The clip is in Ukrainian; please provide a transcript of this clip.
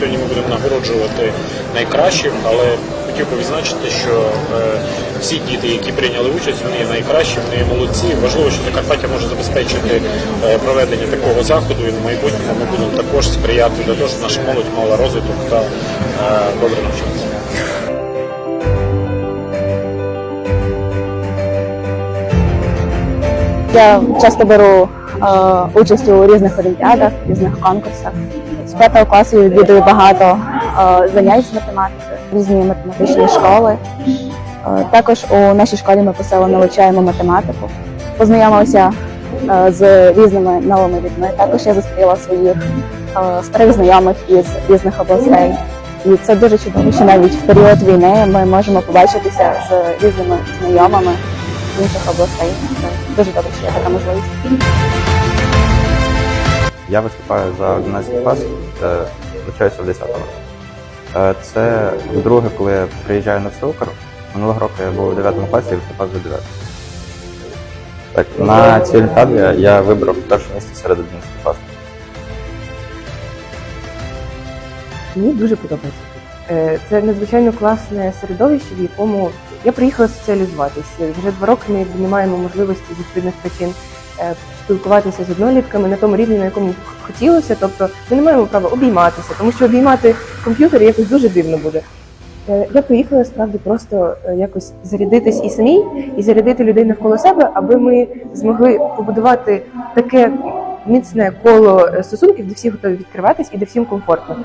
Сьогодні ми будемо нагороджувати найкращих, але хотів би відзначити, що е, всі діти, які прийняли участь, вони є найкращі, вони є молодці. Важливо, що Закарпаття може забезпечити е, проведення такого заходу і в майбутньому ми будемо також сприяти для того, щоб наша молодь мала розвиток та е, добре навчатися. Я часто беру е, участь у різних олімпіадах, різних конкурсах. З п'ятого класу відвідую багато е, занять з математики, різні математичні школи. Е, також у нашій школі ми посилено вивчаємо математику. Познайомилася е, з різними новими людьми. Також я зустріла своїх е, старих знайомих із різних областей. І це дуже чудово, що навіть в період війни ми можемо побачитися з різними знайомими інших областей. Це дуже добре, що є така можливість. Я виступаю за 11 клас, е, навчаюся в 10-му. Е, Це вдруге, коли я приїжджаю на всеукр. Минулого року я був у 9 класі і виступав за 9. Так, на цій олімпіаді я вибрав перше місце серед 11 класів. Мені дуже подобається. Е, Це надзвичайно класне середовище, в якому я приїхала соціалізуватися. Вже два роки ми не маємо можливості з відповідних причин е, спілкуватися з однолітками на тому рівні, на якому хотілося. Тобто ми не маємо права обійматися, тому що обіймати комп'ютер якось дуже дивно буде. Е, Я приїхала справді просто е, якось зарядитись і самій, і зарядити людей навколо себе, аби ми змогли побудувати таке міцне коло е, стосунків, де всі готові відкриватись і де всім комфортно.